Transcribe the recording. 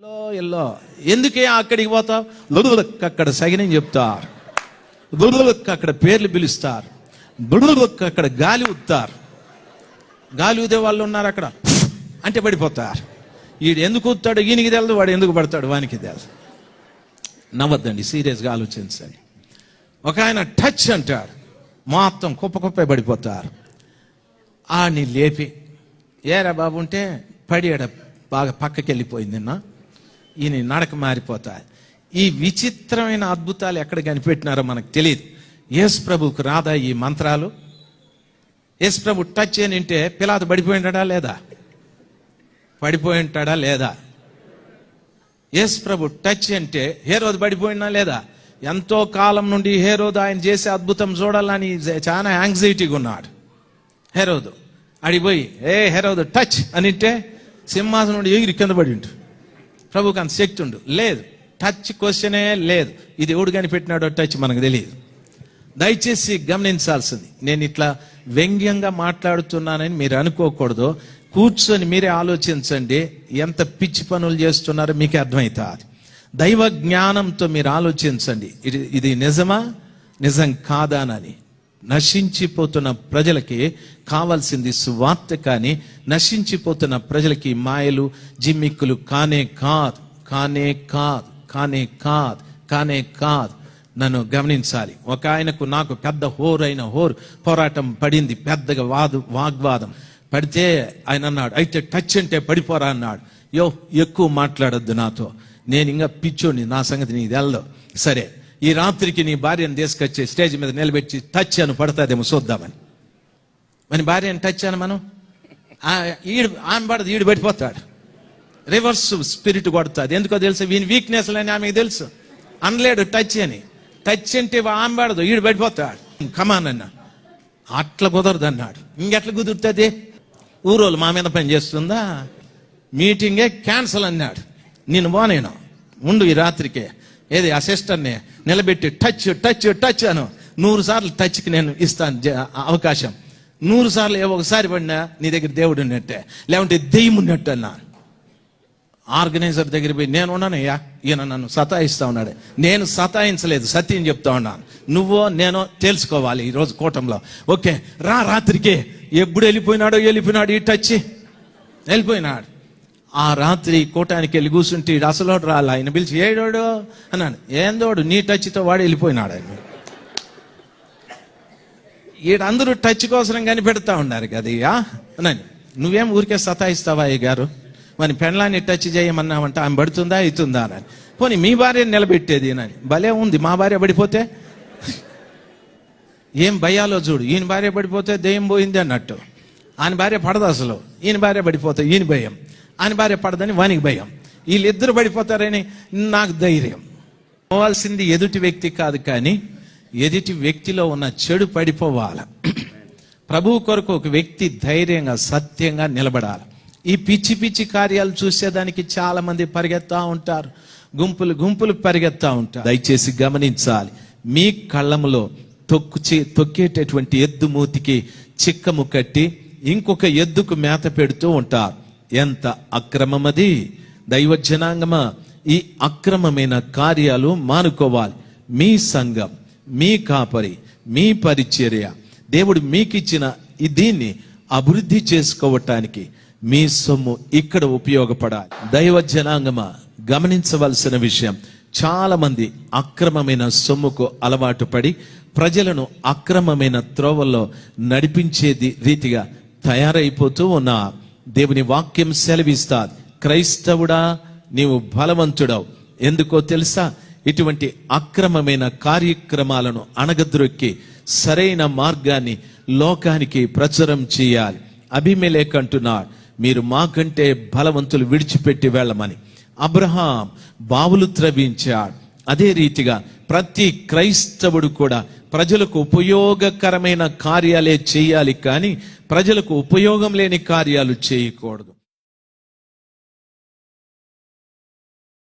Yellow yellow. ఎందుకే అక్కడికి పోతావు? దుడులకు అక్కడ సగినం చెప్తారు. దుడులకు అక్కడ పేర్లు పిలుస్తారు. దుడులకు అక్కడ గాలి ఉత్తారు గాలి ఊదే వాళ్ళు ఉన్నారు అక్కడ. అంటే పడిపోతారు. వీడు ఎందుకు ఉత్తాడు ఈయనకి తెలదు వాడు ఎందుకు పడతాడు? వానికి తెలదు. నవ్వద్దండి సీరియస్గా ఆలోచించండి. ఒక ఆయన టచ్ అంటారు. మొత్తం కుప్ప కుప్పే పడిపోతారు. ఆని లేపి ఏరా బాబు ఉంటే పడియాడ బాగా పక్కకి వెళ్ళిపోయింది నిన్న ఈయన నడక మారిపోతాయి. ఈ విచిత్రమైన అద్భుతాలు ఎక్కడ కనిపెట్టినారో మనకు తెలియదు. యేసు ప్రభుకు రాదా ఈ మంత్రాలు? యేసు ప్రభు టచ్ అని అంటే పిలాత పడిపోయి ఉంటాడా లేదా? పడిపోయి ఉంటాడా లేదా? యేసు ప్రభు టచ్ అంటే హేరోదు పడిపోయినా లేదా? ఎంతో కాలం నుండి హేరోదు ఆయన చేసే అద్భుతం చూడాలని చాలా యాంగ్జైటీగా ఉన్నాడు. హెరోదు అడిగిపోయి ఏ హెరోదు టచ్ అని అంటే సింహాసనం నుండి ఎగిరి కింద పడి ఉంటాడు ప్రభుకి అంత శక్తి ఉండు. లేదు. టచ్ క్వశ్చనే లేదు. ఇది ఎవడు కనిపెట్టినాడో టచ్ మనకు తెలియదు. దయచేసి గమనించాల్సింది. నేను ఇట్లా వ్యంగ్యంగా మాట్లాడుతున్నానని మీరు అనుకోకూడదు. కూర్చొని మీరే ఆలోచించండి. ఎంత పిచ్చి పనులు చేస్తున్నారో మీకే అర్థమవుతుంది దైవ జ్ఞానంతో మీరు ఆలోచించండి. ఇది ఇది నిజమా? నిజం కాదానని నశించిపోతున్న ప్రజలకి కావాల్సింది సువార్త కానీ నశించిపోతున్న ప్రజలకి మాయలు జిమ్మిక్కులు కానే కాదు కానే కాదు కానే కాదు కానే కాదు. నన్ను గమనించాలి. ఒక ఆయనకు నాకు పెద్ద హోర్ అయిన హోర్. పోరాటం పడింది పెద్దగా వాదు వాగ్వాదం. పడితే ఆయన అన్నాడు అయితే టచ్ అంటే పడిపోరా అన్నాడు. యో ఎక్కువ మాట్లాడొద్దు నాతో. నేను ఇంకా పిచ్చోని నా సంగతి నీకు వెళ్ళదు సరే ఈ రాత్రికి నీ భార్యను తీసుకొచ్చి స్టేజ్ మీద నిలబెట్టి టచ్ అని పడుతుందేమో చూద్దామని. మన భార్యను టచ్ అని మనం? ఈడు ఆమె పడదు ఈడు పడిపోతాడు. రివర్స్ స్పిరిట్ కొడుతుంది. ఎందుకో తెలుసు? వీని వీక్నెస్ అని ఆమెకు తెలుసు. అనలేడు టచ్ అని. టచ్ అంటే ఆమె పడదు ఈడు పడిపోతాడు. కమాన్ అన్న. అట్లా కుదరదు అన్నాడు. ఇంకెట్లా కుదురుతుంది? ఊరోళ్ళు మా మీద పని చేస్తుందా? మీటింగే క్యాన్సల్ అన్నాడు. నేను పోనేను. ఉండు ఈ రాత్రికే. ఏది అసిస్టెంట్ని నిలబెట్టి టచ్ టచ్ టచ్ అను. నూరు సార్లు టచ్కి నేను ఇస్తాను అవకాశం. నూరు సార్లు ఏ ఒకసారి పడినా నీ దగ్గర దేవుడు ఉన్నట్టే. లేకుంటే దెయ్యం ఉన్నట్టు అన్నా. ఆర్గనైజర్ దగ్గర పోయి నేను ఉన్నానయ్యా ఈయన నన్ను సతాయిస్తా ఉన్నాడు. నేను సతాయించలేదు సత్యం చెప్తా ఉన్నాను. నువ్వో నేనో తెలుసుకోవాలి ఈరోజు కూటంలో. ఓకే రా రాత్రికి. ఎప్పుడు వెళ్ళిపోయినాడో వెళ్ళిపోయినాడు ఈ టచ్. వెళ్ళిపోయినాడు. ఆ రాత్రి కూటానికి వెళ్ళి కూర్చుంటే అసలోడు రాలి? ఆయన పిలిచి ఏడోడు? అన్నాడు ఏందోడు? నీ టచ్తో వాడు వెళ్ళిపోయినాడు ఆయన. ఈడందరూ టచ్ కోసం కనిపెడతా ఉన్నారు కదయ్యా అన్నాను. నువ్వేం ఊరికే సతాయిస్తావా అయ్య గారు మరి పెండ్లాన్ని టచ్ చేయమన్నామంటే ఆమె పడుతుందా? అవుతుందా అని పోనీ మీ భార్యను నిలబెట్టేది? అని భలే ఉంది. మా భార్య పడిపోతే? ఏం భయాలో చూడు. ఈయన భార్య పడిపోతే దెయ్యం పోయింది అన్నట్టు. ఆయన భార్య పడదు అసలు. ఈయన భార్య పడిపోతే ఈయన భయం. అని భార్య పడదని వానికి భయం. వీళ్ళిద్దరు పడిపోతారని నాకు ధైర్యం. పోవాల్సింది ఎదుటి వ్యక్తి కాదు కానీ ఎదుటి వ్యక్తిలో ఉన్న చెడు పడిపోవాల. ప్రభువు కొరకు ఒక వ్యక్తి ధైర్యంగా సత్యంగా నిలబడాలి. ఈ పిచ్చి పిచ్చి కార్యాలు చూసేదానికి చాలా మంది పరిగెత్తా ఉంటారు. గుంపులు గుంపులు పరిగెత్తా ఉంటారు. దయచేసి గమనించాలి. మీ కళ్ళములో తొక్కు తొక్కేటటువంటి ఎద్దు మూతికి చిక్కము కట్టి ఇంకొక ఎద్దుకు మేత పెడుతూ ఉంటారు. ఎంత అక్రమమది? దైవ జనాంగమా ఈ అక్రమమైన కార్యాలు మానుకోవాలి. మీ సంఘం మీ కాపరి మీ పరిచర్య. దేవుడు మీకిచ్చిన ఈ దీన్ని అభివృద్ధి చేసుకోవటానికి మీ సొమ్ము ఇక్కడ ఉపయోగపడాలి. దైవ జనాంగమా గమనించవలసిన విషయం చాలా మంది అక్రమమైన సొమ్ముకు అలవాటు పడి ప్రజలను అక్రమమైన త్రోవల్లో నడిపించేది రీతిగా తయారైపోతూ ఉన్నారు. దేవుని వాక్యం సెలవిస్తాది. క్రైస్తవుడా నీవు బలవంతుడవు. ఎందుకో తెలుసా? ఇటువంటి అక్రమమైన కార్యక్రమాలను అణగద్రొక్కి సరైన మార్గాన్ని లోకానికి ప్రచురం చేయాలి. అభిమేలేక్ అంటున్నాడు మీరు మాకంటే బలవంతులు విడిచిపెట్టి వెళ్ళమని. అబ్రహాం బావులు త్రవించాడు. అదే రీతిగా ప్రతి క్రైస్తవుడు కూడా ప్రజలకు ఉపయోగకరమైన కార్యాలే చేయాలి కానీ ప్రజలకు ఉపయోగం లేని కార్యాలు చేయకూడదు.